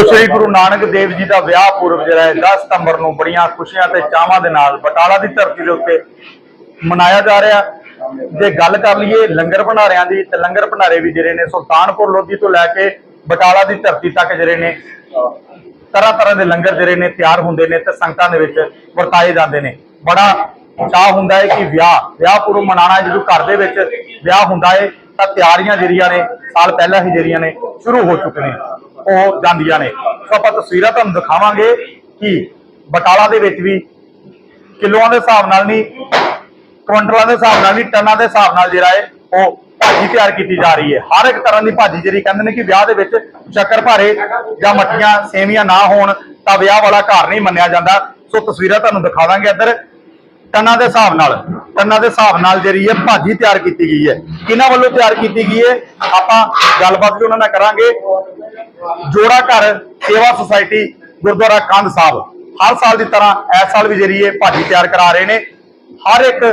ਸੋ ਸ੍ਰੀ ਗੁਰੂ ਨਾਨਕ ਦੇਵ ਜੀ ਦਾ ਵਿਆਹ ਪੁਰਬ ਜਿਹੜਾ ਹੈ 10 ਸਤੰਬਰ ਨੂੰ ਬੜੀਆਂ ਖੁਸ਼ੀਆਂ ਤੇ ਚਾਵਾਂ ਦੇ ਨਾਲ ਬਟਾਲਾ ਦੀ ਧਰਤੀ ਦੇ ਉੱਤੇ ਮਨਾਇਆ ਜਾ ਰਿਹਾ ਜੇ ਗੱਲ ਕਰ ਲਈਏ ਲੰਗਰ ਭੰਡਾਰਿਆਂ ਦੀ ਤੇ ਲੰਗਰ ਭੰਡਾਰੇ ਵੀ ਜਿਹੜੇ ਨੇ ਸੁਲਤਾਨਪੁਰ ਲੋਧੀ ਤੋਂ ਲੈ ਕੇ ਬਟਾਲਾ ਦੀ ਧਰਤੀ ਤੱਕ ਜਿਹੜੇ ਨੇ ਤਰ੍ਹਾਂ ਤਰ੍ਹਾਂ ਦੇ ਲੰਗਰ ਜਿਹੜੇ ਨੇ ਤਿਆਰ ਹੁੰਦੇ ਨੇ ਤੇ ਸੰਗਤਾਂ ਦੇ ਵਿੱਚ ਵਰਤਾਏ ਜਾਂਦੇ ਨੇ। ਬੜਾ ਚਾਹ ਹੁੰਦਾ ਹੈ ਕਿ ਵਿਆਹ ਵਿਆਹ ਪੁਰਬ ਮਨਾਉਣਾ ਜਦੋਂ ਘਰ ਦੇ ਵਿੱਚ ਵਿਆਹ ਹੁੰਦਾ ਹੈ ਤਾਂ ਤਿਆਰੀਆਂ ਜਿਹੜੀਆਂ ਨੇ ਸਾਲ ਪਹਿਲਾਂ ਹੀ ਜਿਹੜੀਆਂ ਨੇ ਸ਼ੁਰੂ ਹੋ ਚੁੱਕੇ ਨੇ। ਉਹ ਜਾਂਦੀਆਂ ਨੇ। ਸੋ ਆਪਾਂ ਤਸਵੀਰਾਂ ਤੁਹਾਨੂੰ ਦਿਖਾਵਾਂਗੇ ਕਿ ਬਟਾਲਾ ਦੇ ਵਿੱਚ ਵੀ ਕਿਲੋਆਂ ਦੇ ਹਿਸਾਬ ਨਾਲ ਨਹੀਂ, ਕੁਇੰਟਲਾਂ ਦੇ ਹਿਸਾਬ ਨਾਲ ਨਹੀਂ, ਟਨਾਂ ਦੇ ਹਿਸਾਬ ਨਾਲ ਜਿਹੜਾ ਹੈ ਉਹ ਭਾਜੀ ਤਿਆਰ ਕੀਤੀ ਜਾ ਰਹੀ ਹੈ। ਹਰ ਇੱਕ ਤਰ੍ਹਾਂ ਦੀ ਭਾਜੀ ਜਿਹੜੀ ਕਹਿੰਦੇ ਨੇ ਕਿ ਵਿਆਹ ਦੇ ਵਿੱਚ ਸ਼ੱਕਰ ਭਾਰੇ ਜਾਂ ਮੱਠੀਆਂ ਸੇਵੀਆਂ ਨਾ ਹੋਣ ਤਾਂ ਵਿਆਹ ਵਾਲਾ ਘਰ ਨਹੀਂ ਮੰਨਿਆ ਜਾਂਦਾ। ਸੋ ਤਸਵੀਰਾਂ ਤੁਹਾਨੂੰ ਦਿਖਾਵਾਂਗੇ ਇੱਧਰ। ਟਨਾਂ ਦੇ ਹਿਸਾਬ ਨਾਲ, ਟਨਾਂ ਦੇ ਹਿਸਾਬ ਨਾਲ ਜਿਹੜੀ ਹੈ ਭਾਜੀ ਤਿਆਰ ਕੀਤੀ ਗਈ ਹੈ। ਕਿਹਨਾਂ ਵੱਲੋਂ ਤਿਆਰ ਕੀਤੀ ਗਈ ਹੈ? ਆਪਾਂ ਗੱਲਬਾਤ ਵੀ ਉਹਨਾਂ ਨਾਲ ਕਰਾਂਗੇ। ਜੋੜਾ ਘਰ ਸੇਵਾ ਸੁਸਾਇਟੀ ਗੁਰਦੁਆਰਾ ਕੰਧ ਸਾਹਿਬ। ਹਰ ਸਾਲ ਦੀ ਤਰ੍ਹਾਂ ਇਸ ਸਾਲ ਵੀ ਜਿਹੜੀ ਇਹ ਭਾਜੀ ਤਿਆਰ ਕਰਾ ਰਹੇ ਨੇ। ਹਰ ਇੱਕ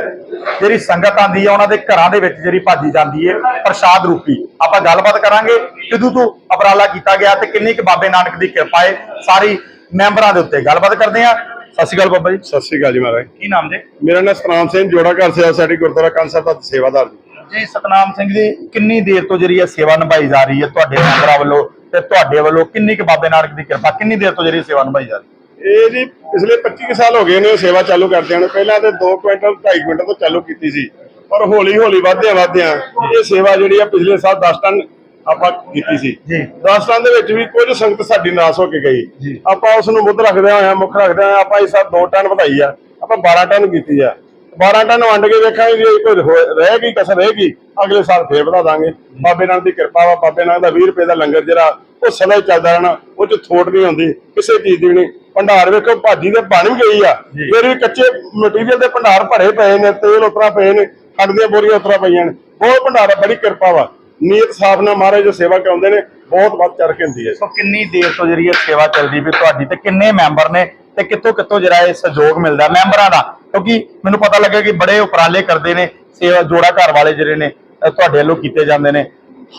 ਜਿਹੜੀ ਸੰਗਤ ਆਂਦੀ ਹੈ ਉਹਨਾਂ ਦੇ ਘਰਾਂ ਦੇ ਵਿੱਚ ਜਿਹੜੀ ਭਾਜੀ ਜਾਂਦੀ ਹੈ ਪ੍ਰਸ਼ਾਦ ਰੂਪੀ। ਆਪਾਂ ਗੱਲਬਾਤ ਕਰਾਂਗੇ ਕਿਦੋਂ ਤੋਂ ਉਪਰਾਲਾ ਕੀਤਾ ਗਿਆ ਤੇ ਕਿੰਨੀ ਕੁ ਬਾਬੇ ਨਾਨਕ ਦੀ ਕਿਰਪਾ ਹੈ ਸਾਰੀ ਮੈਂਬਰਾਂ ਦੇ ਉੱਤੇ। ਗੱਲਬਾਤ ਕਰਦੇ ਆ ਸਤਿ ਸ਼੍ਰੀ ਅਕਾਲ ਬਾਬਾ ਜੀ। ਸਤਿ ਸ੍ਰੀ ਅਕਾਲ ਜੀ ਮਹਾਰਾਜ। ਕੀ ਨਾਮ ਜੀ? ਮੇਰਾ ਨਾਮ ਸਤਨਾਮ ਸਿੰਘ ਜੋੜਾ ਘਰ ਸੇਵਾ ਸੋਸਾਇਟੀ ਗੁਰਦੁਆਰਾ ਸਾਹਿਬ ਦਾ ਸੇਵਾਦਾਰ ਜੀ। ਜੀ ਸਤਨਾਮ ਸਿੰਘ ਜੀ ਕਿੰਨੀ ਦੇਰ ਤੋਂ ਜਿਹੜੀ ਇਹ ਸੇਵਾ ਨਿਭਾਈ ਜਾ ਰਹੀ ਹੈ ਤੁਹਾਡੇ ਮੈਂਬਰਾਂ ਵੱਲੋਂ ਤੇ ਤੁਹਾਡੇ ਵੱਲੋਂ ਕਿੰਨੀ ਕੁ ਬਾਬੇ ਨਾਨਕ ਦੀ ਕਿਰਪਾ ਕਿੰਨੀ ਦੇਰ ਤੋਂ ਜਿਹੜੀ ਸੇਵਾ ਨਿਭਾਈ ਜਾ ਰਹੀ ਹੈ? ਇਹ ਜੀ ਪਿਛਲੇ 25 ਕੁ ਸਾਲ ਹੋ ਗਏ ਨੇ ਸੇਵਾ ਚਾਲੂ ਕਰਦਿਆਂ ਨੂੰ। ਪਹਿਲਾਂ ਤੇ 2 ਕੁਇੰਟਲ 2.5 ਕੁਇੰਟਲ ਤੋਂ ਚਾਲੂ ਕੀਤੀ ਸੀ। ਪਰ ਹੌਲੀ ਹੌਲੀ ਵਧਦਿਆਂ ਵਧਦਿਆਂ ਇਹ ਸੇਵਾ ਜਿਹੜੀ ਆ ਪਿਛਲੇ ਸਾਲ 10 ਟਨ ਆਪਾਂ ਕੀਤੀ ਸੀ। ਜੀ। 10 ਟਨ ਦੇ ਵਿੱਚ ਵੀ ਕੁਝ ਸੰਗਤ ਸਾਡੀ ਨਾਸ ਹੋ ਕੇ ਗਈ। ਆਪਾਂ ਉਸ ਨੂੰ ਮੁੱਢ ਰੱਖਦਿਆਂ ਹੋਇਆਂ ਮੁੱਖ ਰੱਖਦਿਆਂ ਹੋਇਆਂ ਆਪਾਂ ਇਸ ਸਾਲ 2 ਟਨ ਵਧਾਈ ਆ। ਆਪਾਂ 12 ਟਨ ਕੀਤੀ ਆ। 12 ਟਨ ਵੰਡ ਕੇ ਵੇਖਾਂਗੇ ਜੇ ਕੋਈ ਰਹਿ ਗਈ ਕਸਰ ਰਹੇਗੀ ਅਗਲੇ ਸਾਲ ਫੇਰ ਵਧਾ ਦਾਂਗੇ। ਬਾਬੇ ਨਾਨਕ ਦੀ ਕਿਰਪਾ ਵਾ ਬਾਬੇ ਨਾਨਕ ਦਾ 20 ਰੁਪਏ ਦਾ ਲੰਗਰ ਜਿਹੜਾ ਉਹ ਸਦਾ ਹੀ ਚੱਲਦਾ ਰਹਿਣਾ ਉਹ ਚ ਥੋੜ ਨਹੀਂ ਹੁੰਦੀ ਕਿਸੇ ਚੀਜ਼ ਦੀ ਨਹੀਂ। ਭੰਡਾਰ ਵੇਖੋ ਭਾਜੀ ਦੇ ਬਣ ਗਈ ਆ। ਫਿਰ ਵੀ ਕੱਚੇ ਮਟੀਰੀਅਲ ਦੇ ਭੰਡਾਰ ਭਰੇ ਪਏ ਨੇ ਤੇਲ ਉਤਰਾ ਪਏ ਨੇ ਖੰਡ ਦੀਆਂ ਬੋਰੀਆਂ ਉਤਰਾ ਪਈਆਂ ਨੇ। ਬਹੁਤ ਭੰਡਾਰ ਬੜੀ ਕਿਰਪਾ ਵਾ। ਨੀਅਤ ਸਾਫ਼ ਨਾਲ ਮਹਾਰਾਜ ਜੋ ਸੇਵਾ ਕਰਾਉਂਦੇ ਨੇ ਬਹੁਤ ਵੱਧ ਚੜ ਕੇ ਹੁੰਦੀ ਹੈ ਸੋ ਕਿੰਨੀ ਦੇਰ ਤੋਂ ਜਿਹੜੀ ਇਹ ਸੇਵਾ ਚੱਲਦੀ ਵੀ ਤੁਹਾਡੀ ਤੇ ਕਿੰਨੇ ਮੈਂਬਰ ਨੇ ਤੇ ਕਿੱਥੋਂ ਕਿੱਥੋਂ ਜਿਹੜਾ ਇਹ ਸਹਿਯੋਗ ਮਿਲਦਾ ਮੈਂਬਰਾਂ ਦਾ? ਕਿਉਂਕਿ ਮੈਨੂੰ ਪਤਾ ਲੱਗਿਆ ਕਿ ਬੜੇ ਉਪਰਾਲੇ ਕਰਦੇ ਨੇ ਸੇਵਾ ਜੋੜਾ ਘਰ ਵਾਲੇ ਜਿਹੜੇ ਨੇ ਤੁਹਾਡੇ ਵੱਲੋਂ ਕੀਤੇ ਜਾਂਦੇ ਨੇ।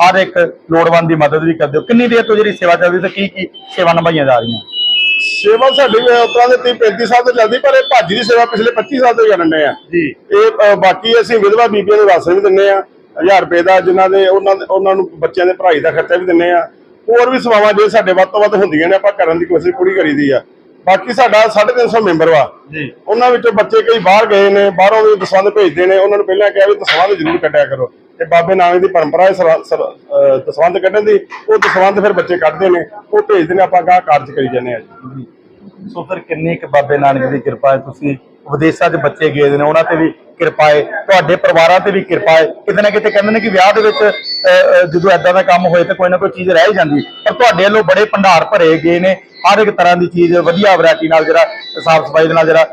ਹਰ ਇੱਕ ਲੋੜਵੰਦ ਦੀ ਮਦਦ ਵੀ ਕਰਦੇ ਹੋ। ਕਿੰਨੀ ਦੇਰ ਤੋਂ ਜਿਹੜੀ ਸੇਵਾ ਚੱਲਦੀ ਤੇ ਕੀ ਕੀ ਸੇਵਾ ਨਿਭਾਈਆਂ ਜਾ ਰਹੀਆਂ? ਸੇਵਾ ਸਾਡੀ ਉਤਰਾਂ ਦੇ 30 35 ਸਾਲ ਤੋਂ ਚੱਲਦੀ ਪਰ ਇਹ ਭਾਜੀ ਦੀ ਸੇਵਾ ਪਿਛਲੇ 25 ਸਾਲ ਤੋਂ ਕਰਨ ਆ। ਜੀ। ਇਹ ਬਾਕੀ ਅਸੀਂ ਵਿਧਵਾ ਬੀਬੀਆਂ ਨੂੰ ਰਾਸ਼ਨ ਵੀ ਦਿੰਨੇ ਆ 1000 ਰੁਪਏ ਦਾ ਜਿਨ੍ਹਾਂ ਦੇ ਉਹਨਾਂ ਦੇ- ਉਹਨਾਂ ਨੂੰ ਬੱਚਿਆਂ ਦੇ ਪੜ੍ਹਾਈ ਦਾ ਖਰਚਾ ਵੀ ਦਿੰਨੇ ਆ। ਹੋਰ ਵੀ ਸੇਵਾਵਾਂ ਜੇ ਸਾਡੇ ਵੱਧ ਤੋਂ ਵੱਧ ਹੁੰਦੀਆਂ ਨੇ ਆਪਾਂ ਕਰਨ ਦੀ ਕੋਸ਼ਿਸ਼ ਪੂਰੀ ਕਰੀਦੀ ਆ। ਬਾਕੀ ਸਾਡਾ 350 ਮੈਂਬਰ ਵਾ। ਜੀ। ਉਹਨਾਂ ਵਿੱਚੋਂ ਬੱਚੇ ਕਈ ਬਾਹਰ ਗਏ ਨੇ ਬਾਹਰੋਂ ਵੀ ਦਸਵੰਧ ਭੇਜਦੇ ਨੇ। ਉਹਨਾਂ ਨੂੰ ਪਹਿਲਾਂ ਕਿਹਾ ਵੀ ਦਸਵੰਧ ਜ਼ਰੂਰ ਕੱਢਿਆ ਕਰੋ। ਤੇ ਬਾਬੇ ਨਾਨਕ ਦੀ ਪਰੰਪਰਾ ਹੈ ਦਸਵੰਧ ਕੱਢਣ ਦੀ। ਉਹ ਦਸਵੰਧ ਫਿਰ ਬੱਚੇ ਕੱਢਦੇ ਨੇ। ਉਹ ਭੇਜਦੇ ਨੇ ਆਪਾਂ ਗਾਹ ਕਾਰਜ ਕਰੀ ਜਾਂਦੇ ਆ ਜੀ। ਸੋ ਫਿਰ ਕਿੰਨੀ ਕੁ ਬਾਬੇ ਨਾਨਕ ਦੀ ਕਿਰਪਾ ਹੈ? ਤੁਸੀਂ ਵਿਦੇਸ਼ਾਂ 'ਚ ਬੱਚੇ ਗਏ ਦੇ ਨੇ ਉਹਨਾਂ ਤੇ ਵੀ ਕਿਰਪਾ ਹੈ ਤੁਹਾਡੇ ਪਰਿਵਾਰਾਂ ਤੇ ਵੀ ਕਿਰਪਾ ਹੈ। ਕਿਤੇ ਨਾ ਕਿਤੇ ਕਹਿੰਦੇ ਨੇ ਕਿ ਵਿਆਹ ਦੇ ਵਿੱਚ ਜਦੋਂ ਐਦਾਂ ਦਾ ਕੰਮ ਹੋਏ ਤਾਂ ਕੋਈ ਨਾ ਕੋਈ ਚੀਜ਼ ਰਹਿ ਹੀ ਜਾਂਦੀ। ਪਰ ਤੁਹਾਡੇ ਵੱਲੋਂ ਬੜੇ ਭੰਡਾਰ ਭਰੇ ਗਏ ਨੇ। ਹਰ ਇੱਕ ਤਰ੍ਹਾਂ ਦੀ ਚੀਜ਼ ਵਧੀਆ ਵੈਰਾਈਟੀ ਨਾਲ ਜਿਹੜਾ ਸਾਫ਼ ਸਫ਼ਾਈ ਦੇ ਨਾਲ ਜਿਹੜਾ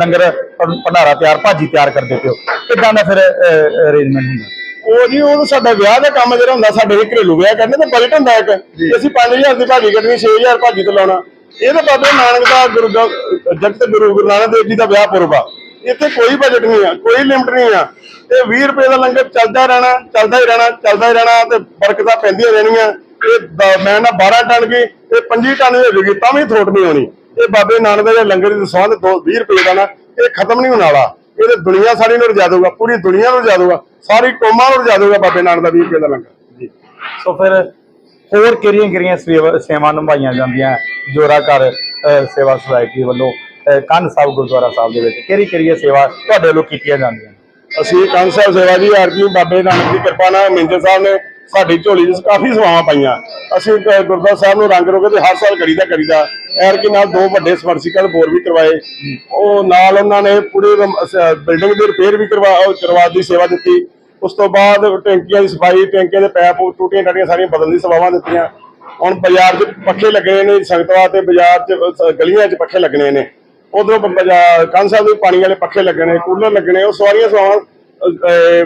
ਲੰਗਰ ਭੰਡਾਰਾ ਤਿਆਰ ਭਾਜੀ ਤਿਆਰ ਕਰਦੇ ਪਿਓ ਕਿੱਦਾਂ ਦਾ ਫਿਰ ਅਰੇਂਜਮੈਂਟ ਹੁੰਦਾ? ਉਹ ਜੀ ਉਹ ਸਾਡਾ ਵਿਆਹ ਦਾ ਕੰਮ ਜਿਹੜਾ ਹੁੰਦਾ ਸਾਡੇ ਘਰੇਲੂ ਵਿਆਹ ਕਰਨੇ ਤਾਂ ਬਜਟ ਹੁੰਦਾ ਇੱਕ। ਅਸੀਂ 5000 ਦੀ ਭਾਜੀ ਕੱਢਣੀ 6000 ਭਾਜੀ ਤੋਂ ਲਾਉਣਾ। ਇਹ ਤਾਂ ਬਾਬੇ ਨਾਨਕ ਦਾ ਗੁਰੂ ਜਗਤ ਗੁਰੂ ਗੁਰੂ ਨਾਨਕ ਦੇਵ ਜੀ ਦਾ ਵਿਆਹ ਪੁਰਬ ਆ। ਇੱਥੇ ਕੋਈ ਬਜਟ ਨਹੀਂ ਆ, ਕੋਈ ਲਿਮਟ ਨਹੀਂ ਆ। ਤੇ 20 ਰੁਪਏ ਦਾ ਲੰਗਰ ਚੱਲਦਾ ਰਹਿਣਾ, ਚੱਲਦਾ ਹੀ ਰਹਿਣਾ, ਚੱਲਦਾ ਹੀ ਰਹਿਣਾ ਤੇ ਬਰਕਤਾਂ ਪੈਂਦੀਆਂ ਰਹਿਣੀਆਂ। ਇਹ ਮੈਂ ਨਾ 12 ਟਨ ਕੀ ਇਹ 25 ਟਨ ਦੇ ਵਿਗੀ ਤਾਂ ਵੀ ਥੋਟ ਨਹੀਂ ਹੋਣੀ। ਇਹ ਬਾਬੇ ਨਾਨਕ ਦੇ ਲੰਗਰ ਦੀ ਸੰਬੰਧ ਦੋ 20 ਰੁਪਏ ਦਾ ਨਾ, ਇਹ ਖਤਮ ਨਹੀਂ ਹੋਣ ਵਾਲਾ। ਇਹ ਤੇ ਦੁਨੀਆ ਸਾਰੀ ਨੂੰ ਰਜਾ ਦਊਗਾ, ਪੂਰੀ ਦੁਨੀਆ ਨੂੰ ਰਜਾ ਦਊਗਾ, ਸਾਰੀ ਕੌਮਾਂ ਨੂੰ ਰਜਾ ਦਊਗਾ ਬਾਬੇ ਨਾਨਕ ਦਾ 20 ਰੁਪਏ ਦਾ ਲੰਗਰ। ਜੀ। ਸੋ ਫਿਰ ਹੋਰ ਕਿਹੜੀਆਂ ਕਿਹੜੀਆਂ ਸੇਵਾ ਸੇਵਾ ਨਿਭਾਈਆਂ ਜਾਂਦੀਆਂ? ਜੋਰਾ ਘਰ ਸੇਵਾ ਸੁਸਾਇਟੀ ਵੱਲੋਂ ਅਹ, ਕੰਨ ਸਾਹਿਬ ਗੁਰਦੁਆਰਾ ਸਾਹਿਬ ਦੇ ਵਿੱਚ ਕਿਹੜੀ ਕਿਹੜੀ ਸੇਵਾ ਤੁਹਾਡੇ ਵੱਲੋਂ ਕੀਤੀਆਂ ਜਾਂਦੀਆਂ? ਅਸੀਂ ਕੰਨ ਸਾਹਿਬ ਸੇਵਾ ਦੀ ਆਰਜੀ ਬਾਬੇ ਨਾਨਕ ਦੀ ਕਿਰਪਾ ਨਾਲ ਮਿੰਜਰ ਸਾਹਿਬ ਨੇ ਸਾਡੀ ਝੋਲੀ 'ਚ ਕਾਫੀ ਸੇਵਾਵਾਂ ਪਾਈਆਂ। ਅਸੀਂ ਗੁਰਦੁਆਰਾ ਸਾਹਿਬ ਨੂੰ ਰੰਗ ਰੋਗੇ ਤੇ ਹਰ ਸਾਲ ਕਰੀਦਾ ਕਰੀਦਾ ਐਰ ਕੇ ਨਾਲ ਦੋ ਵੱਡੇ ਸਮਰਸੀਕਲ ਬੋਰ ਵੀ ਕਰਵਾਏ। ਉਹ ਨਾਲ ਉਹਨਾਂ ਨੇ ਪੂਰੀ ਬਿਲਡਿੰਗ ਦੀ ਰਿਪੇਅਰ ਵੀ ਕਰਵਾ ਕਰਵਾ ਦੀ ਸੇਵਾ ਦਿੱਤੀ। ਉਸ ਤੋਂ ਬਾਅਦ ਟੈਂਕੀਆਂ ਦੀ ਸਫ਼ਾਈ, ਟੈਂਕੀਆਂ ਦੇ ਪੈਪ ਟੂਟੀਆਂ ਟਾਟੀਆਂ ਸਾਰੀਆਂ ਬਦਲਣ ਦੀ ਸੇਵਾਵਾਂ ਦਿੱਤੀਆਂ। ਹੁਣ ਬਾਜ਼ਾਰ 'ਚ ਪੱਖੇ ਲੱਗਣੇ ਨੇ ਸੰਗਤਵਾ ਤੇ ਬਾਜ਼ਾਰ 'ਚ ਗਲੀਆਂ 'ਚ ਪੱਖੇ ਲੱਗਣੇ ਨੇ। ਉਧਰੋਂ ਬਾਜ਼ਾਰ, ਕੰਨ ਸਾਹਿਬ ਦੇ ਪਾਣੀ ਵਾਲੇ ਪੱਖੇ ਲੱਗਣੇ ਕੂਲਰ ਲੱਗਣੇ, ਉਹ ਸਾਰੀਆਂ ਸੇਵਾਵਾਂ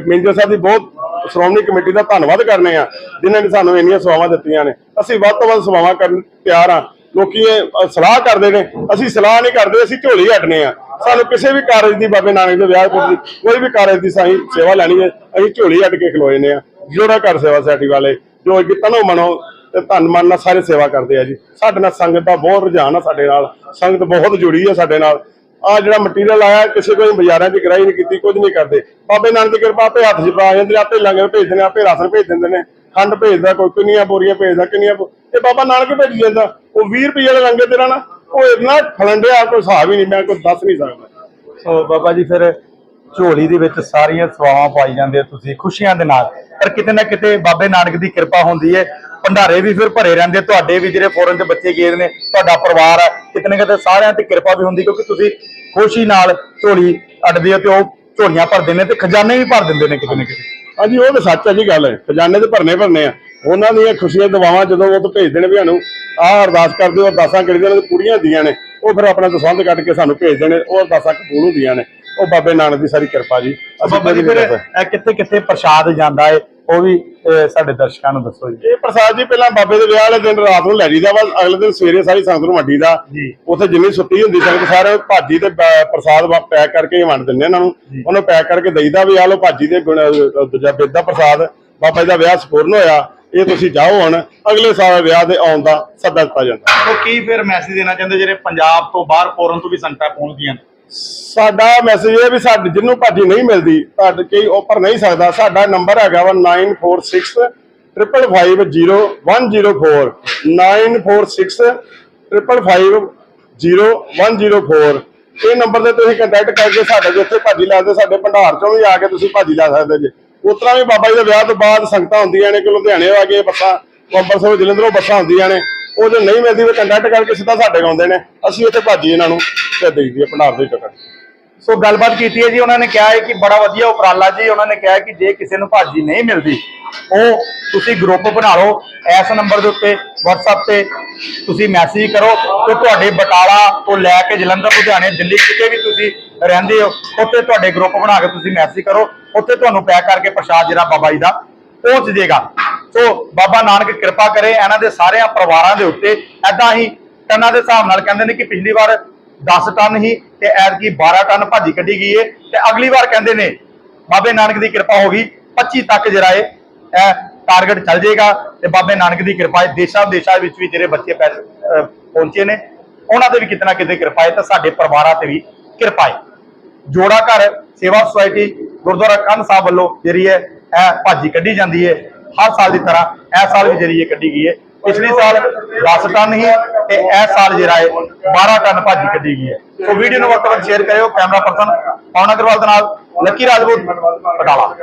ਮਿੰਜਰ ਸਾਹਿਬ ਦੀ ਬਹੁਤ ਸ਼੍ਰੋਮਣੀ ਕਮੇਟੀ ਦਾ ਧੰਨਵਾਦ ਕਰਨੇ ਆ, ਜਿਨ੍ਹਾਂ ਨੇ ਸਾਨੂੰ ਇੰਨੀਆਂ ਸੇਵਾਵਾਂ ਦਿੱਤੀਆਂ ਨੇ। ਅਸੀਂ ਵੱਧ ਤੋਂ ਵੱਧ ਸੇਵਾਵਾਂ ਕਰਨ ਤਿਆਰ ਆ। ਲੋਕੀ ਇਹ ਸਲਾਹ ਕਰਦੇ ਨੇ। ਅਸੀਂ ਸਲਾਹ ਨਹੀਂ ਕਰਦੇ, ਅਸੀਂ ਝੋਲੀ ਹਟਨੇ ਆ। ਸਾਨੂੰ ਕਿਸੇ ਵੀ ਕਾਰਜ ਦੀ ਬਾਬੇ ਨਾਨਕ ਦੇ ਵਿਆਹ ਦੀ ਕੋਈ ਵੀ ਕਾਰਜ ਦੀ ਸਾਈ ਸੇਵਾ ਲੈਣੀ ਹੈ, ਅਸੀਂ ਝੋਲੀ ਅੱਡ ਕੇ ਖਲੋਏ ਨੇ ਆ ਜੋੜਾ ਘਰ ਸੇਵਾ ਸੋਸਾਇਟੀ ਵਾਲੇ, ਜੋ ਕਿ ਤਨੋ ਮਨੋ ਤੇ ਧੰਨ ਮਨ ਨਾਲ ਸਾਰੇ ਸੇਵਾ ਕਰਦੇ ਆ ਜੀ। ਸਾਡੇ ਨਾਲ ਸੰਗਤ ਦਾ ਬਹੁਤ ਰੁਝਾਨ ਆ ਸਾਡੇ ਨਾਲ। ਸੰਗਤ ਬਹੁਤ ਜੁੜੀ ਆ ਸਾਡੇ ਨਾਲ। ਆ ਜਿਹੜਾ ਮਟੀਰੀਅਲ ਆਇਆ, ਕਿਸੇ ਕੋਈ ਬਾਜ਼ਾਰਾਂ 'ਚ ਗਰਾਈ ਨਹੀਂ ਕੀਤੀ, ਕੁਝ ਨਹੀਂ ਕਰਦੇ। ਬਾਬੇ ਨਾਨਕ ਦੀ ਕਿਰਪਾ ਆਪੇ ਹੱਥ 'ਚ ਪਾ ਜਾਂਦੇ ਆਪੇ ਲੰਗਰ ਭੇਜ ਦਿੰਦੇ ਆਪੇ ਰਾਸ਼ਨ ਭੇਜ ਦਿੰਦੇ ਨੇ। ਖੰਡ ਭੇਜਦਾ, ਕੋਈ ਕਿੰਨੀਆਂ ਬੋਰੀਆਂ ਭੇਜਦਾ, ਕਿੰਨੀਆਂ ਬੋ- ਤੇ ਬਾਬਾ ਨਾਨਕ ਭੇਜ ਜਾਂਦਾ। ਉਹ 20 ਰੁਪਏ ਵਾਲੇ ਲੰਗਰ ਤੇਰਾ ਨਾ। ਉਹ ਇੰਨਾ ਖਲੰਡਿਆ ਕੋਈ ਹਿਸਾਬ ਹੀ ਨਹੀਂ ਮੈਂ ਕੋਈ ਦੱਸ ਨਹੀਂ ਸਕਦਾ। ਸੋ ਬਾਬਾ ਜੀ ਫਿਰ ਝੋਲੀ ਦੇ ਵਿੱਚ ਸਾਰੀਆਂ ਸਵਾਵਾਂ ਪਾਈ ਜਾਂਦੇ ਹੋ ਤੁਸੀਂ ਖੁਸ਼ੀਆਂ ਦੇ ਨਾਲ। ਪਰ ਕਿਤੇ ਨਾ ਕਿਤੇ ਬਾਬੇ ਨਾਨਕ ਦੀ ਕਿਰਪਾ ਹੁੰਦੀ ਹੈ ਭੰਡਾਰੇ ਵੀ ਫਿਰ ਭਰੇ ਰਹਿੰਦੇ ਤੁਹਾਡੇ ਵੀ ਜਿਹੜੇ ਫੋਰਨ 'ਚ ਬੱਚੇ ਗਏ ਨੇ ਤੁਹਾਡਾ ਪਰਿਵਾਰ ਹੈ ਕਿਤੇ ਨਾ ਕਿਤੇ ਸਾਰਿਆਂ ਤੇ ਕਿਰਪਾ ਵੀ ਹੁੰਦੀ ਕਿਉਂਕਿ ਤੁਸੀਂ ਖੁਸ਼ੀ ਨਾਲ ਝੋਲੀ ਅੱਡਦੇ ਹੋ ਤੇ ਉਹ ਝੋਲੀਆਂ ਭਰਦੇ ਨੇ ਤੇ ਖਜ਼ਾਨੇ ਵੀ ਭਰ ਦਿੰਦੇ ਨੇ ਕਿਤੇ ਨਾ ਕਿਤੇ। ਹਾਂਜੀ ਉਹ ਤਾਂ ਸੱਚ ਹੈ ਜੀ ਗੱਲ ਹੈ ਖਜ਼ਾਨੇ ਤੇ ਭਰਨੇ ਭਰਨੇ ਆ। ਉਹਨਾਂ ਦੀਆਂ ਖੁਸ਼ੀਆਂ ਦਵਾਵਾਂ ਜਦੋਂ ਉਹ ਤੋਂ ਭੇਜਦੇ ਨੇ ਵੀ ਸਾਨੂੰ ਆਹ ਅਰਦਾਸ ਕਰਦੇ ਹੋ ਅਰਦਾਸਾਂ ਕਰੀਦੇ ਨੇ? ਪੂਰੀਆਂ ਹੁੰਦੀਆਂ ਨੇ। ਉਹ ਫਿਰ ਆਪਣਾ ਦਸਵੰਧ ਕੱਢ ਕੇ ਸਾਨੂੰ ਭੇਜਦੇ ਨੇ ਉਹ ਅਰਦਾਸਾਂ ਕਬੂਲ ਹੁੰਦੀਆਂ ਨੇ। ਉਹ ਬਾਬੇ ਨਾਨਕ ਦੀ ਸਾਰੀ ਕਿਰਪਾ ਜੀ। ਬਾਬਾ ਜੀ ਫਿਰ ਕਿੱਥੇ ਕਿੱਥੇ ਪ੍ਰਸ਼ਾਦ ਜਾਂਦਾ ਹੈ ਉਹ ਵੀ ਸਾਡੇ ਦਰਸ਼ਕਾਂ ਨੂੰ ਦੱਸੋ ਜੀ। ਇਹ ਪ੍ਰਸਾਦ ਜੀ ਪਹਿਲਾਂ ਬਾਬੇ ਦੇ ਵਿਆਹ ਵਾਲੇ ਦਿਨ ਰਾਤ ਨੂੰ ਲੈ ਜੀਦਾ ਵਾ। ਅਗਲੇ ਦਿਨ ਸਵੇਰੇ ਸਾਰੀ ਸੰਗਤ ਨੂੰ ਵੰਡੀ ਦਾ ਜੀ। ਉੱਥੇ ਜਿੰਨੀ ਸੁੱਤੀ ਹੁੰਦੀ ਸੰਗਤ ਸਾਰੇ ਭਾਜੀ ਤੇ ਪ੍ਰਸਾਦ ਪੈਕ ਕਰਕੇ ਹੀ ਵੰਡ ਦਿੰਦੇ ਇਹਨਾਂ ਨੂੰ। ਉਹਨੂੰ ਪੈਕ ਕਰਕੇ ਦੇਈਦਾ ਵੀ ਆ ਲਓ ਭਾਜੀ ਦੇ ਦੂਜਾ ਬਿੱਦ ਦਾ ਪ੍ਰਸਾਦ। ਬਾਬਾ ਜੀ ਦਾ ਵਿਆਹ ਸਪੂਰਨ ਹੋਇਆ। ਇਹ ਤੁਸੀਂ ਜਾਓ ਹੁਣ ਅਗਲੇ ਸਾਲ ਵਿਆਹ ਦੇ ਆਉਣ ਦਾ ਸੱਦਾ ਦਿੱਤਾ ਜਾਂਦਾ। ਉਹ ਕੀ ਫਿਰ ਮੈਸੇਜ ਦੇਣਾ ਚਾਹੁੰਦੇ ਜਿਹੜੇ ਪੰਜਾਬ ਤੋਂ ਬਾਹਰ ਫੋਰਨ ਤੋਂ ਵੀ ਸੰਗਤਾਂ ਪਹੁੰਚਦੀਆਂ ਨੇ ਸਾਡਾ ਮੈਸੇਜ ਇਹ ਵੀ ਸਾਡੇ ਜਿੰਨੂੰ ਭਾਜੀ ਨਹੀਂ ਮਿਲਦੀ ਤੁਹਾਡੇ ਕਈ ਉੱਪਰ ਨਹੀਂ ਸਕਦਾ ਸਾਡਾ ਨੰਬਰ ਹੈਗਾ ਵਾ 946 550 946 550 ਇਹ ਨੰਬਰ ਤੇ ਤੁਸੀਂ ਕੰਟੈਕਟ ਕਰਕੇ ਸਾਡੇ ਜਿੱਥੇ ਭਾਜੀ ਲਾਦੇ ਸਾਡੇ ਭੰਡਾਰ ਚੋਂ ਵੀ ਆ ਕੇ ਤੁਸੀਂ ਭਾਜੀ ਲਾ ਸਕਦੇ ਜੇ। ਉਤਰਾ ਵੀ ਬਾਬਾ ਜੀ ਦੇ ਵਿਆਹ ਤੋਂ ਬਾਅਦ ਸੰਗਤਾਂ ਹੁੰਦੀਆਂ ਨੇ ਕਿ ਲੁਧਿਆਣੇ ਆ ਕੇ ਬੱਸਾਂ ਅੰਮ੍ਰਿਤਸਰ ਜਲੰਧਰੋਂ ਬੱਸਾਂ ਹੁੰਦੀਆਂ ਨੇ, ਉਹ ਜੇ ਨਹੀਂ ਮਿਲਦੀ ਤਾਂ ਕੰਟੈਕਟ ਕਰਕੇ ਸਿੱਧਾ ਸਾਡੇ ਕੋਲ ਆਉਂਦੇ ਨੇ। ਅਸੀਂ ਉੱਥੇ ਭਾਜੀ ਇਹਨਾਂ ਨੂੰ ਤੇ ਦੇਈ ਦੀ ਭੰਡਾਰ ਦੇ ਟਿਕਟ ਸੋ ਗੱਲਬਾਤ ਕੀਤੀ ਹੈ ਜੀ, ਉਹਨਾਂ ਨੇ ਕਿਹਾ ਹੈ ਕਿ ਬੜਾ ਵਧੀਆ ਉਪਰਾਲਾ ਜੀ, ਉਹਨਾਂ ਨੇ ਕਿਹਾ ਕਿ ਜੇ ਕਿਸੇ ਨੂੰ ਭਾਜੀ ਨਹੀਂ ਮਿਲਦੀ, ਉਹ ਤੁਸੀਂ ਗਰੁੱਪ ਬਣਾ ਲਓ, ਇਸ ਨੰਬਰ ਦੇ ਉੱਤੇ WhatsApp ਤੇ ਤੁਸੀਂ ਮੈਸੇਜ ਕਰੋ ਤੇ ਤੁਹਾਡੇ ਬਟਾਲਾ ਤੋਂ ਲੈ ਕੇ ਜਲੰਧਰ, ਲੁਧਿਆਣੇ, ਦਿੱਲੀ ਕਿਤੇ ਵੀ ਤੁਸੀਂ ਰਹਿੰਦੇ ਹੋ, ਉੱਥੇ ਤੁਹਾਡੇ ਗਰੁੱਪ ਬਣਾ ਕੇ ਤੁਸੀਂ ਮੈਸੇਜ ਕਰੋ। ਉੱਥੇ ਤੁਹਾਨੂੰ ਪੈਕ ਕਰਕੇ ਪ੍ਰਸ਼ਾਦ ਜਿਹੜਾ ਬਾਬਾ ਜੀ ਦਾ ਪਹੁੰਚ ਜੇਗਾ। ਸੋ ਬਾਬਾ ਨਾਨਕ ਕਿਰਪਾ ਕਰੇ ਇਹਨਾਂ ਦੇ ਸਾਰਿਆਂ ਪਰਿਵਾਰਾਂ ਦੇ ਉੱਤੇ। ਐਦਾਂ ਹੀ ਟਨਾਂ ਦੇ ਹਿਸਾਬ ਨਾਲ ਕਹਿੰਦੇ ਨੇ ਕਿ ਪਿਛਲੀ ਵਾਰ 10 ਟਨ ਹੀ ਤੇ ਐਤਕੀ 12 ਟਨ ਭਾਜੀ ਕੱਢੀ ਗਈ ਏ। ਤੇ ਅਗਲੀ ਵਾਰ ਕਹਿੰਦੇ ਨੇ, ਬਾਬੇ ਨਾਨਕ ਦੀ ਕਿਰਪਾ ਹੋ ਗਈ 25 ਤੱਕ ਜਿਹੜਾ ਏ ਟਾਰਗੇਟ ਚੱਲ ਜਾਏਗਾ ਤੇ ਬਾਬੇ ਨਾਨਕ ਦੀ ਕਿਰਪਾ ਏ ਦੇਸ਼ਾਂ ਵਿਦੇਸ਼ਾਂ ਵਿੱਚ ਵੀ ਜਿਹੜੇ ਬੱਚੇ ਪੈ- ਪਹੁੰਚੇ ਨੇ, ਉਹਨਾਂ ਤੇ ਵੀ ਕਿਤੇ ਨਾ ਕਿਤੇ ਕਿਰਪਾ ਏ ਤੇ ਸਾਡੇ ਪਰਿਵਾਰਾਂ ਤੇ ਵੀ ਕਿਰਪਾ ਏ ਜੋੜਾ ਘਰ, ਸੇਵਾ ਸੁਸਾਇਟੀ, ਗੁਰਦੁਆਰਾ ਕੰਧ ਸਾਹਿਬ ਵੱਲੋਂ ਜਿਹੜੀ ਹੈ, ਇਹ ਭਾਜੀ ਕੱਢੀ ਜਾਂਦੀ ਹੈ। ਹਰ ਸਾਲ ਦੀ ਤਰ੍ਹਾਂ ਇਹ ਸਾਲ ਵੀ ਜਿਹੜੀ ਹੈ ਕੱਢੀ ਗਈ ਹੈ। ਪਿਛਲੇ ਸਾਲ 10 ਟਨ ਹੀ ਤੇ ਇਹ ਸਾਲ ਜਿਹੜਾ ਹੈ 12 ਟਨ ਭਾਜੀ ਕੱਢੀ ਗਈ ਹੈ। ਸੋ ਵੀਡੀਓ ਨੂੰ ਵੱਧ ਤੋਂ ਵੱਧ ਸ਼ੇਅਰ ਕਰਿਓ, ਕੈਮਰਾ ਪਰਸਨ ਪਵਨ ਅਗਰਵਾਲ ਦੇ ਨਾਲ ਲੱਕੀ ਰਾਜਪੂਤ, ਬਟਾਲਾ।